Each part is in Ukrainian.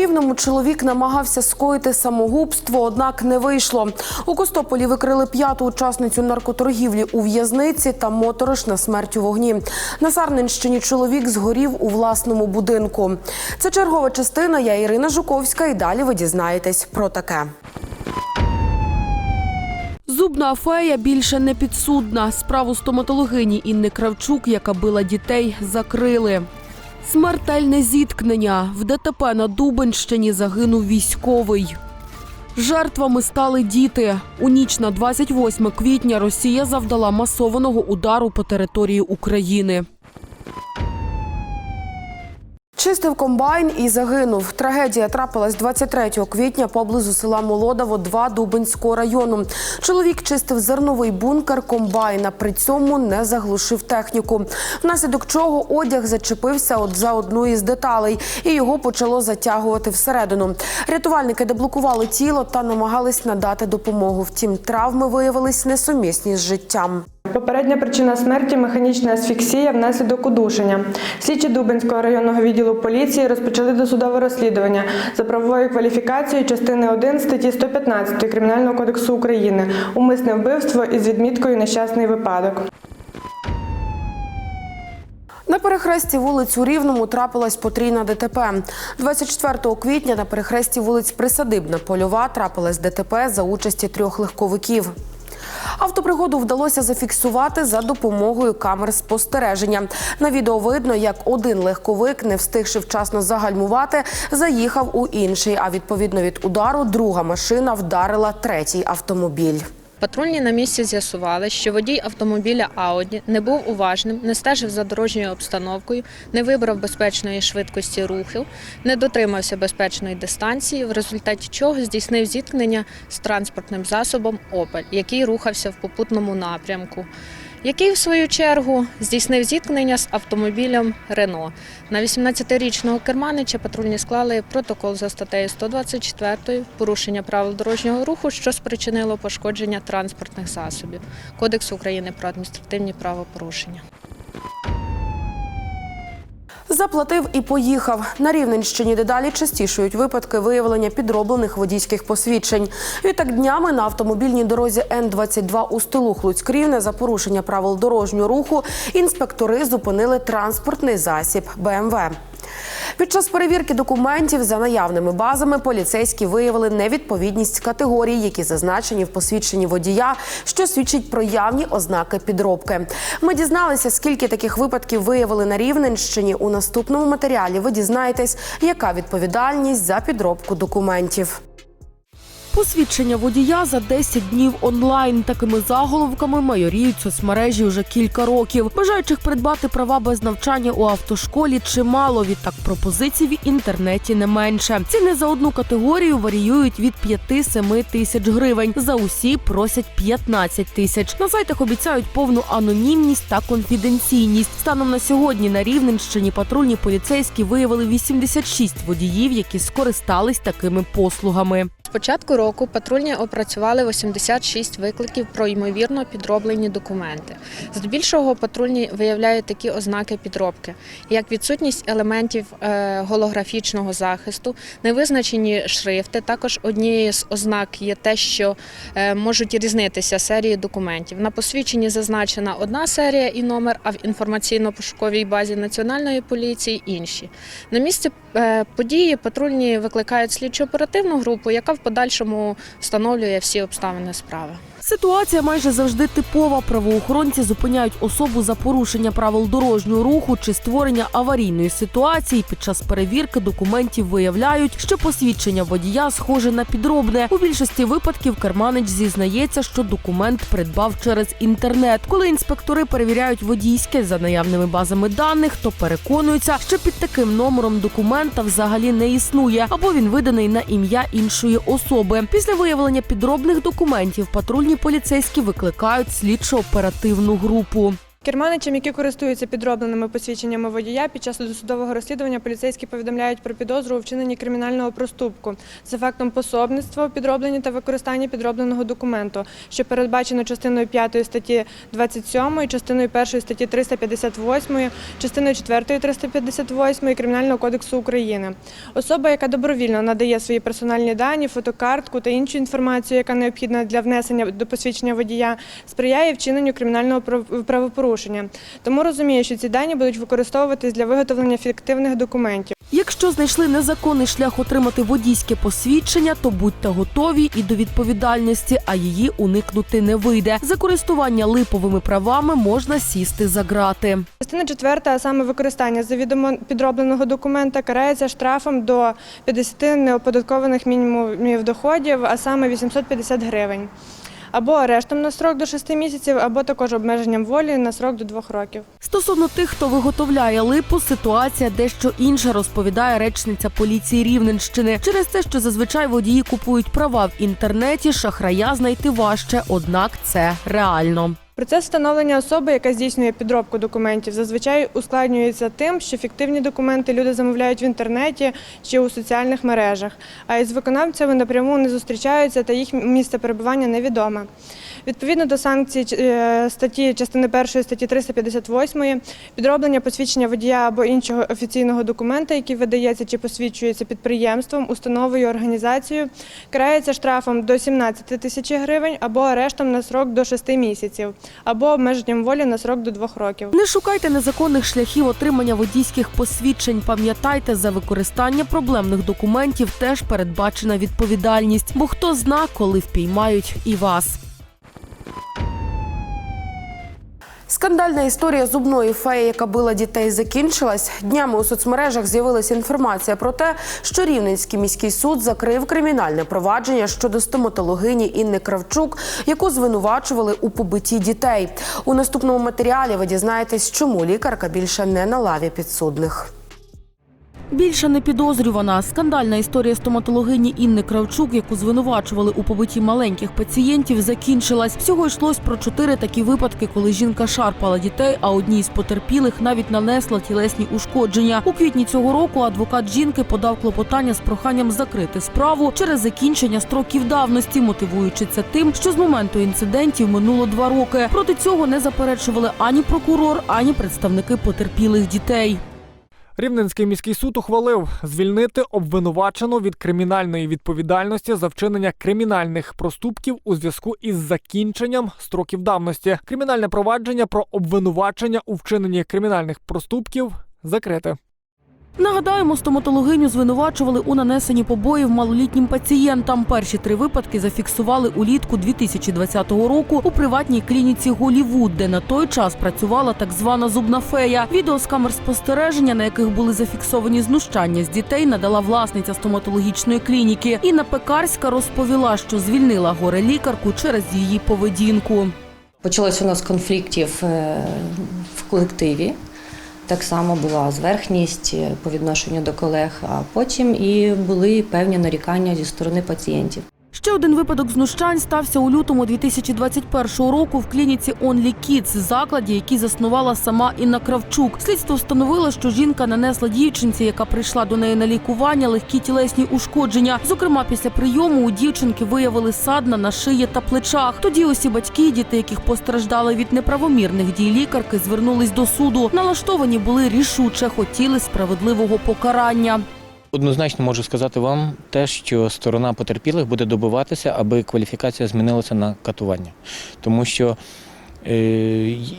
Рівному чоловік намагався скоїти самогубство, однак не вийшло. У Костополі викрили п'яту учасницю наркоторгівлі у в'язниці та моториш на смерть у вогні. На Сарненщині чоловік згорів у власному будинку. Це чергова частина. Я Ірина Жуковська. І далі ви дізнаєтесь про таке. Зубна фея більше не підсудна. Справу стоматологині Інни Кравчук, яка била дітей, закрили. Смертельне зіткнення. В ДТП на Дубенщині загинув військовий. Жертвами стали діти. У ніч на 28 квітня Росія завдала масованого удару по території України. Чистив комбайн і загинув. Трагедія трапилась 23 квітня поблизу села Молодово, 2 Дубинського району. Чоловік чистив зерновий бункер комбайна, при цьому не заглушив техніку. Внаслідок чого одяг зачепився от за одну із деталей, і його почало затягувати всередину. Рятувальники деблокували тіло та намагались надати допомогу. Втім, травми виявились несумісні з життям. Попередня причина смерті механічна асфіксія внаслідок удушення. Слідчі Дубинського районного відділу поліції розпочали досудове розслідування за правовою кваліфікацією частини 1 статті 115 Кримінального кодексу України умисне вбивство із відміткою нещасний випадок. На перехресті вулиць у Рівному трапилась потрійна ДТП. 24 квітня на перехресті вулиць Присадибна Польова трапилась ДТП за участі трьох легковиків. Автопригоду вдалося зафіксувати за допомогою камер спостереження. На відео видно, як один легковик, не встигши вчасно загальмувати, заїхав у інший. А відповідно від удару друга машина вдарила третій автомобіль. Патрульні на місці з'ясували, що водій автомобіля Ауді не був уважним, не стежив за дорожньою обстановкою, не вибрав безпечної швидкості рухів, не дотримався безпечної дистанції, в результаті чого здійснив зіткнення з транспортним засобом Опель, який рухався в попутному напрямку. Який, в свою чергу, здійснив зіткнення з автомобілем Рено. На 18-річного керманича патрульні склали протокол за статтею 124 порушення правил дорожнього руху, що спричинило пошкодження транспортних засобів Кодексу України про адміністративні правопорушення. Заплатив і поїхав. На Рівненщині дедалі частішують випадки виявлення підроблених водійських посвідчень. Відтак днями на автомобільній дорозі Н-22 у стилу Хлуцькрівне за порушення правил дорожнього руху інспектори зупинили транспортний засіб БМВ. Під час перевірки документів за наявними базами поліцейські виявили невідповідність категорій, які зазначені в посвідченні водія, що свідчить про явні ознаки підробки. Ми дізналися, скільки таких випадків виявили на Рівненщині. У наступному матеріалі ви дізнаєтесь, яка відповідальність за підробку документів. Посвідчення водія за 10 днів онлайн. Такими заголовками майоріють соцмережі вже кілька років. Бажаючих придбати права без навчання у автошколі чимало. Відтак пропозицій в інтернеті не менше. Ціни за одну категорію варіюють від 5-7 тисяч гривень. За усі просять 15 тисяч. На сайтах обіцяють повну анонімність та конфіденційність. Станом на сьогодні на Рівненщині патрульні поліцейські виявили 86 водіїв, які скористались такими послугами. Початку року патрульні опрацювали 86 викликів про ймовірно підроблені документи. Здебільшого патрульні виявляють такі ознаки підробки, як відсутність елементів е, голографічного захисту, невизначені шрифти. Також однією з ознак є те, що е, можуть різнитися серії документів. На посвідченні зазначена одна серія і номер, а в інформаційно-пошуковій базі національної поліції інші. На місці е, події патрульні викликають слідчо оперативну групу, яка в подальшому встановлює всі обставини справи. Ситуація майже завжди типова. Правоохоронці зупиняють особу за порушення правил дорожнього руху чи створення аварійної ситуації. Під час перевірки документів виявляють, що посвідчення водія схоже на підробне. У більшості випадків керманич зізнається, що документ придбав через інтернет. Коли інспектори перевіряють водійське за наявними базами даних, то переконуються, що під таким номером документа взагалі не існує, або він виданий на ім'я іншої особи. Після виявлення підробних документів патрульні поліцейські викликають слідчо-оперативну групу. Керманичам, які користуються підробленими посвідченнями водія, під час досудового розслідування поліцейські повідомляють про підозру у вчиненні кримінального проступку за фактом пособництва у підробленні та використанні підробленого документу, що передбачено частиною 5 статті 27, частиною 1 статті 358, частиною 4 358 Кримінального кодексу України. Особа, яка добровільно надає свої персональні дані, фотокартку та іншу інформацію, яка необхідна для внесення до посвідчення водія, сприяє вчиненню кримінального прав- правопорушення. Тому розумію, що ці дані будуть використовуватись для виготовлення фіктивних документів. Якщо знайшли незаконний шлях отримати водійське посвідчення, то будьте готові і до відповідальності, а її уникнути не вийде. За користування липовими правами можна сісти за грати. Частина четверта, а саме використання завідомо підробленого документа, карається штрафом до 50 неоподаткованих мінімумів доходів, а саме 850 гривень. Або арештом на срок до 6 місяців, або також обмеженням волі на срок до 2 років. Стосовно тих, хто виготовляє липу, ситуація дещо інша, розповідає речниця поліції Рівненщини. Через те, що зазвичай водії купують права в інтернеті, шахрая знайти важче, однак це реально. Процес встановлення особи, яка здійснює підробку документів, зазвичай ускладнюється тим, що фіктивні документи люди замовляють в інтернеті чи у соціальних мережах, а із виконавцями напряму не зустрічаються та їх місце перебування невідоме. Відповідно до санкцій е, статті частини 1 статті 358 підроблення посвідчення водія або іншого офіційного документа, який видається чи посвідчується підприємством, установою, організацією, карається штрафом до 17 тисяч гривень або арештом на срок до 6 місяців, або обмеженням волі на срок до 2 років. Не шукайте незаконних шляхів отримання водійських посвідчень. Пам'ятайте, за використання проблемних документів теж передбачена відповідальність, бо хто зна, коли впіймають і вас. Скандальна історія зубної феї, яка била дітей, закінчилась. Днями у соцмережах з'явилася інформація про те, що Рівненський міський суд закрив кримінальне провадження щодо стоматологині Інни Кравчук, яку звинувачували у побитті дітей. У наступному матеріалі ви дізнаєтесь, чому лікарка більше не на лаві підсудних. Більше не підозрювана. Скандальна історія стоматологині Інни Кравчук, яку звинувачували у побитті маленьких пацієнтів, закінчилась. Всього йшлось про чотири такі випадки, коли жінка шарпала дітей, а одній з потерпілих навіть нанесла тілесні ушкодження. У квітні цього року адвокат жінки подав клопотання з проханням закрити справу через закінчення строків давності, мотивуючи це тим, що з моменту інцидентів минуло два роки. Проти цього не заперечували ані прокурор, ані представники потерпілих дітей. Рівненський міський суд ухвалив звільнити обвинувачену від кримінальної відповідальності за вчинення кримінальних проступків у зв'язку із закінченням строків давності. Кримінальне провадження про обвинувачення у вчиненні кримінальних проступків закрите. Нагадаємо, стоматологиню звинувачували у нанесенні побоїв малолітнім пацієнтам. Перші три випадки зафіксували улітку 2020 року у приватній клініці Голівуд, де на той час працювала так звана зубна фея. Відео з камер спостереження, на яких були зафіксовані знущання з дітей, надала власниця стоматологічної клініки. Інна Пекарська розповіла, що звільнила горе лікарку через її поведінку. Почалось у нас конфліктів е, в колективі. Так само була зверхність е, по відношенню до колег, а потім і були певні нарікання зі сторони пацієнтів. Ще один випадок знущань стався у лютому 2021 року в клініці Only Kids, закладі, який заснувала сама Інна Кравчук. Слідство встановило, що жінка нанесла дівчинці, яка прийшла до неї на лікування, легкі тілесні ушкодження. Зокрема, після прийому у дівчинки виявили садна на шиї та плечах. Тоді усі батьки, діти, яких постраждали від неправомірних дій лікарки, звернулись до суду. Налаштовані були рішуче, хотіли справедливого покарання. Однозначно можу сказати вам те, що сторона потерпілих буде добиватися, аби кваліфікація змінилася на катування. Тому що е,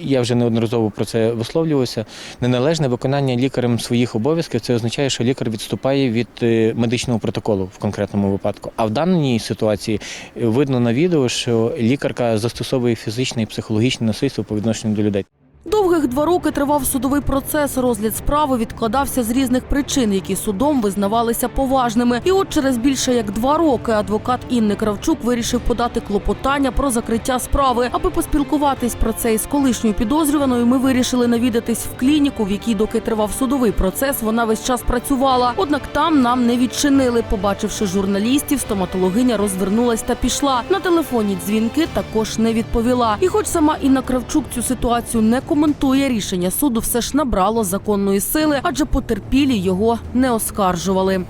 я вже неодноразово про це висловлювався. Неналежне виконання лікарем своїх обов'язків це означає, що лікар відступає від е, медичного протоколу в конкретному випадку. А в даній ситуації е, видно на відео, що лікарка застосовує фізичне і психологічне насильство по відношенню до людей. Довгих два роки тривав судовий процес. Розгляд справи відкладався з різних причин, які судом визнавалися поважними. І от через більше як два роки адвокат Інни Кравчук вирішив подати клопотання про закриття справи. Аби поспілкуватись про це із колишньою підозрюваною, ми вирішили навідатись в клініку, в якій, доки тривав судовий процес, вона весь час працювала. Однак там нам не відчинили. Побачивши журналістів, стоматологиня розвернулась та пішла. На телефонні дзвінки також не відповіла. І хоч сама Інна Кравчук цю ситуацію не коментує рішення суду все ж набрало законної сили, адже потерпілі його не оскаржували.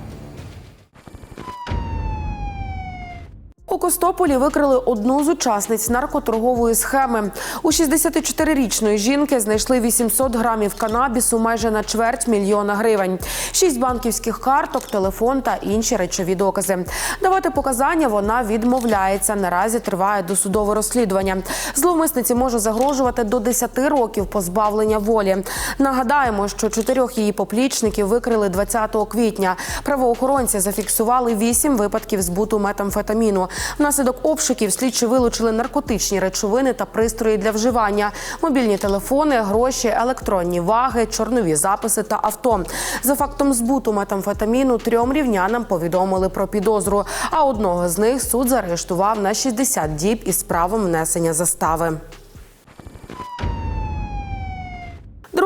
У Костополі викрили одну з учасниць наркоторгової схеми. У 64-річної жінки знайшли 800 грамів канабісу майже на чверть мільйона гривень, шість банківських карток, телефон та інші речові докази. Давати показання вона відмовляється. Наразі триває досудове розслідування. Зловмисниці може загрожувати до 10 років позбавлення волі. Нагадаємо, що чотирьох її поплічників викрили 20 квітня. Правоохоронці зафіксували вісім випадків збуту метамфетаміну. Внаслідок обшуків слідчі вилучили наркотичні речовини та пристрої для вживання, мобільні телефони, гроші, електронні ваги, чорнові записи та авто. За фактом збуту метамфетаміну трьом рівнянам повідомили про підозру. А одного з них суд заарештував на 60 діб із правом внесення застави.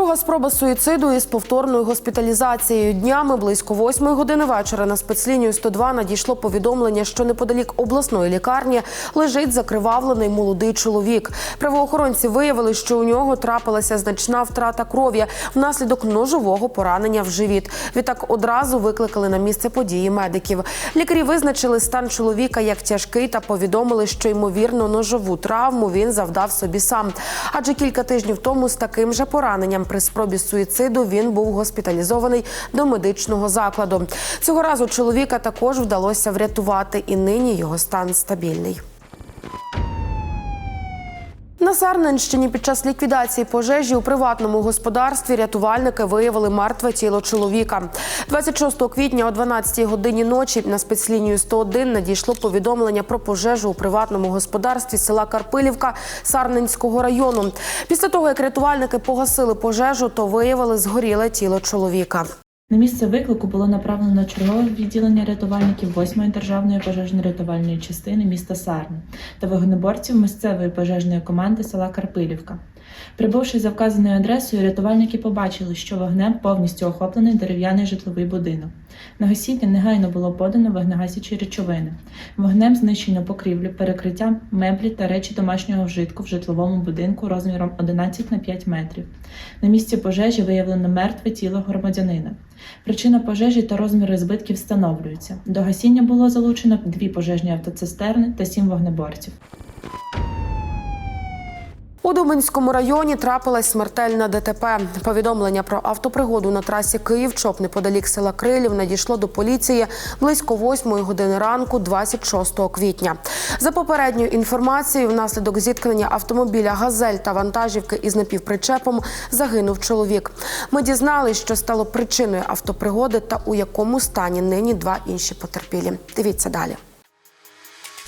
Друга спроба суїциду із повторною госпіталізацією. Днями близько восьмої години вечора на спецлінію 102 надійшло повідомлення, що неподалік обласної лікарні лежить закривавлений молодий чоловік. Правоохоронці виявили, що у нього трапилася значна втрата крові внаслідок ножового поранення в живіт. Відтак одразу викликали на місце події медиків. Лікарі визначили стан чоловіка як тяжкий та повідомили, що ймовірно ножову травму він завдав собі сам. Адже кілька тижнів тому з таким же пораненням при спробі суїциду він був госпіталізований до медичного закладу. Цього разу чоловіка також вдалося врятувати, і нині його стан стабільний. На Сарненщині під час ліквідації пожежі у приватному господарстві рятувальники виявили мертве тіло чоловіка. 26 квітня о 12 годині ночі на спецлінію 101 надійшло повідомлення про пожежу у приватному господарстві села Карпилівка Сарненського району. Після того, як рятувальники погасили пожежу, то виявили згоріле тіло чоловіка. На місце виклику було направлено чергове відділення рятувальників 8-ї державної пожежно-рятувальної частини міста Сарни та вогнеборців місцевої пожежної команди села Карпилівка. Прибувши за вказаною адресою, рятувальники побачили, що вогнем повністю охоплений дерев'яний житловий будинок. На гасіння негайно було подано вогнегасячі речовини. Вогнем знищено покрівлю, перекриття, меблі та речі домашнього вжитку в житловому будинку розміром 11 на 5 метрів. На місці пожежі виявлено мертве тіло громадянина. Причина пожежі та розміри збитків встановлюються. До гасіння було залучено дві пожежні автоцистерни та сім вогнеборців. У Дубинському районі трапилась смертельна ДТП. Повідомлення про автопригоду на трасі Київ-Чоп неподалік села Крилів надійшло до поліції близько 8 години ранку, 26 квітня. За попередньою інформацією, внаслідок зіткнення автомобіля Газель та вантажівки із напівпричепом загинув чоловік. Ми дізналися, що стало причиною автопригоди та у якому стані нині два інші потерпілі. Дивіться далі.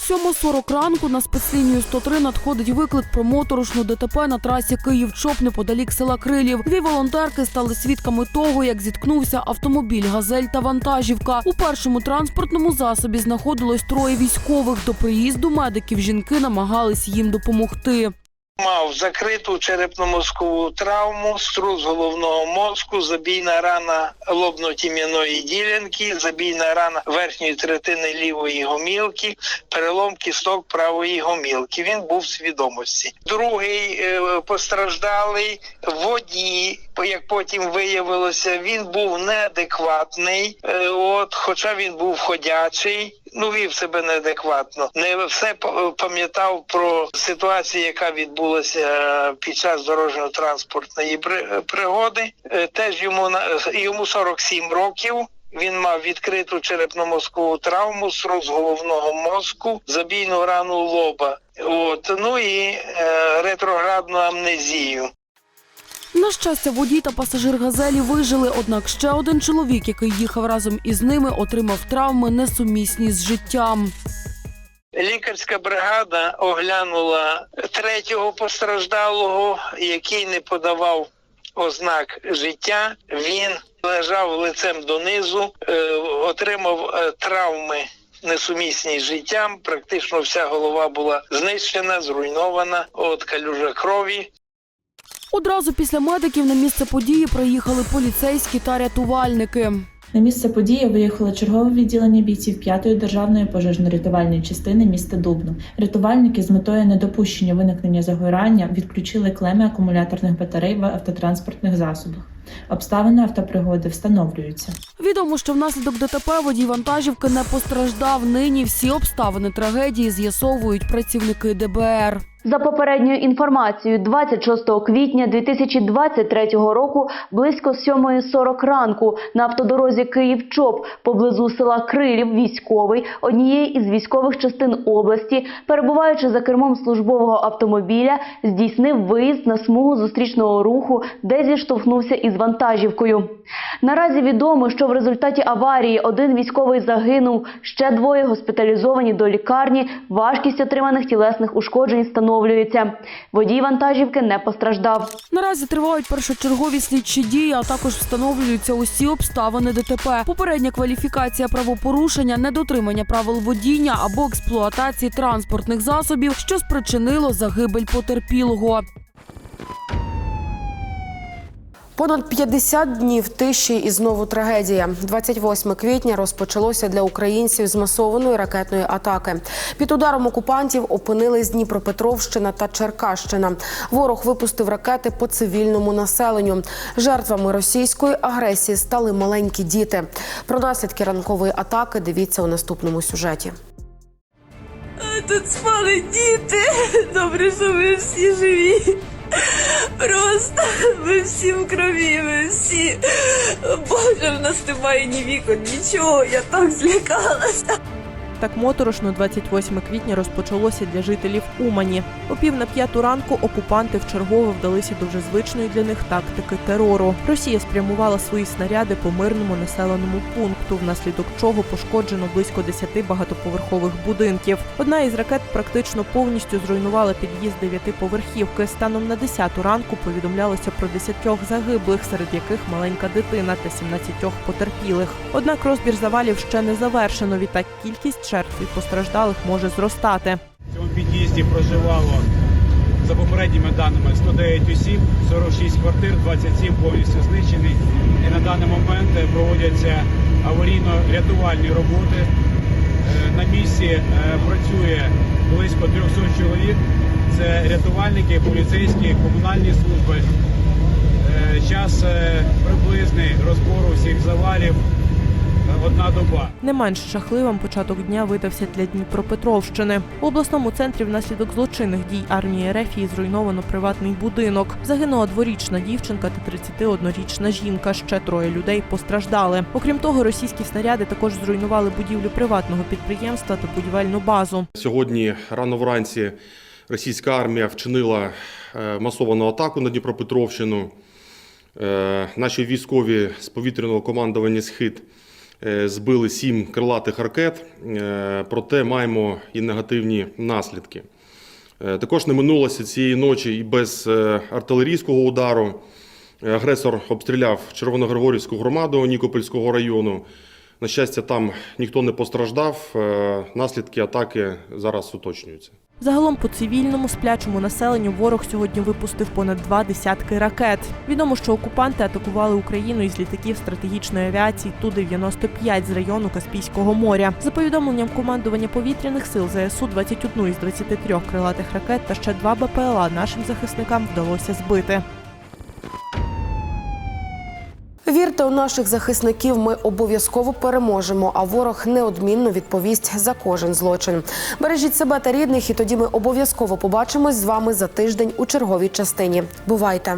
7.40 ранку на спецлінію 103 надходить виклик про моторошну ДТП на трасі Київ-Чоп неподалік села Крилів. Дві волонтерки стали свідками того, як зіткнувся автомобіль «Газель» та вантажівка. У першому транспортному засобі знаходилось троє військових. До приїзду медиків жінки намагались їм допомогти. Мав закриту черепно-мозкову травму, струс головного мозку, забійна рана лобно-тім'яної ділянки, забійна рана верхньої третини лівої гомілки, перелом кісток правої гомілки. Він був в свідомості. Другий е, постраждалий водій, як потім виявилося, він був неадекватний. е, От, хоча він був ходячий. Ну, вів себе неадекватно. Не все пам'ятав про ситуацію, яка відбулася е, під час дорожньо-транспортної пригоди. Е, Теж йому йому 47 років. Він мав відкриту черепно-мозкову травму, струс головного мозку, забійну рану лоба. От ну і е, ретроградну амнезію. На щастя, водій та пасажир газелі вижили. Однак ще один чоловік, який їхав разом із ними, отримав травми несумісні з життям. Лікарська бригада оглянула третього постраждалого, який не подавав ознак життя. Він лежав лицем донизу, е, отримав е, травми. Несумісні з життям, практично вся голова була знищена, зруйнована, от калюжа крові. Одразу після медиків на місце події приїхали поліцейські та рятувальники. На місце події виїхало чергове відділення бійців 5-ї державної пожежно-рятувальної частини міста Дубно. Рятувальники з метою недопущення виникнення загорання відключили клеми акумуляторних батарей в автотранспортних засобах. Обставини автопригоди встановлюються. Відомо, що внаслідок ДТП водій вантажівки не постраждав. Нині всі обставини трагедії з'ясовують працівники ДБР. За попередньою інформацією, 26 квітня 2023 року близько 7.40 ранку на автодорозі Київ-Чоп поблизу села Крилів військовий однієї із військових частин області, перебуваючи за кермом службового автомобіля, здійснив виїзд на смугу зустрічного руху, де зіштовхнувся із вантажівкою. Наразі відомо, що в результаті аварії один військовий загинув, ще двоє госпіталізовані до лікарні. Важкість отриманих тілесних ушкоджень встановлюється. Водій вантажівки не постраждав. Наразі тривають першочергові слідчі дії, а також встановлюються усі обставини ДТП. Попередня кваліфікація правопорушення, недотримання правил водіння або експлуатації транспортних засобів, що спричинило загибель потерпілого. Понад 50 днів тиші і знову трагедія. 28 квітня розпочалося для українців з масованої ракетної атаки. Під ударом окупантів опинились Дніпропетровщина та Черкащина. Ворог випустив ракети по цивільному населенню. Жертвами російської агресії стали маленькі діти. Про наслідки ранкової атаки дивіться у наступному сюжеті. Тут спали діти. Добре, що ви всі живі. Просто ми всі в крові, ми всі. Боже, в нас немає ні вікон, нічого. Я так злякалася. Так моторошно 28 квітня розпочалося для жителів Умані. О пів на п'яту ранку окупанти вчергово вдалися до вже звичної для них тактики терору. Росія спрямувала свої снаряди по мирному населеному пункту, внаслідок чого пошкоджено близько 10 багатоповерхових будинків. Одна із ракет практично повністю зруйнувала під'їзд дев'ятиповерхівки. Станом на 10 ранку повідомлялося про 10 загиблих, серед яких маленька дитина та 17 потерпілих. Однак розбір завалів ще не завершено. Відтак кількість жертв і постраждалих може зростати. В цьому під'їзді проживало за попередніми даними 109 осіб, 46 квартир, 27 повністю знищені. І на даний момент проводяться аварійно-рятувальні роботи. Е, На місці е, працює близько 300 чоловік. Це рятувальники, поліцейські, комунальні служби. Е, Час е, приблизний розбору всіх завалів е, одна доба. Не менш жахливим початок дня видався для Дніпропетровщини. У обласному центрі внаслідок злочинних дій армії Рефії зруйновано приватний будинок. Загинула дворічна дівчинка та 31-річна жінка. Ще троє людей постраждали. Окрім того, російські снаряди також зруйнували будівлю приватного підприємства та будівельну базу. Сьогодні рано вранці російська армія вчинила е, масовану атаку на Дніпропетровщину. Е, Наші військові з повітряного командування «Схід» збили сім крилатих ракет, е, проте маємо і негативні наслідки. Е, Також не минулося цієї ночі і без е, артилерійського удару. Е, Агресор обстріляв Червоногригорівську громаду Нікопольського району. На щастя, там ніхто не постраждав. Е, Наслідки атаки зараз уточнюються. Загалом по цивільному сплячому населенню ворог сьогодні випустив понад два десятки ракет. Відомо, що окупанти атакували Україну із літаків стратегічної авіації Ту-95 з району Каспійського моря. За повідомленням командування повітряних сил ЗСУ 21 із 23 крилатих ракет та ще два БПЛА нашим захисникам вдалося збити. Вірте у наших захисників, ми обов'язково переможемо, а ворог неодмінно відповість за кожен злочин. Бережіть себе та рідних, і тоді ми обов'язково побачимось з вами за тиждень у черговій частині. Бувайте!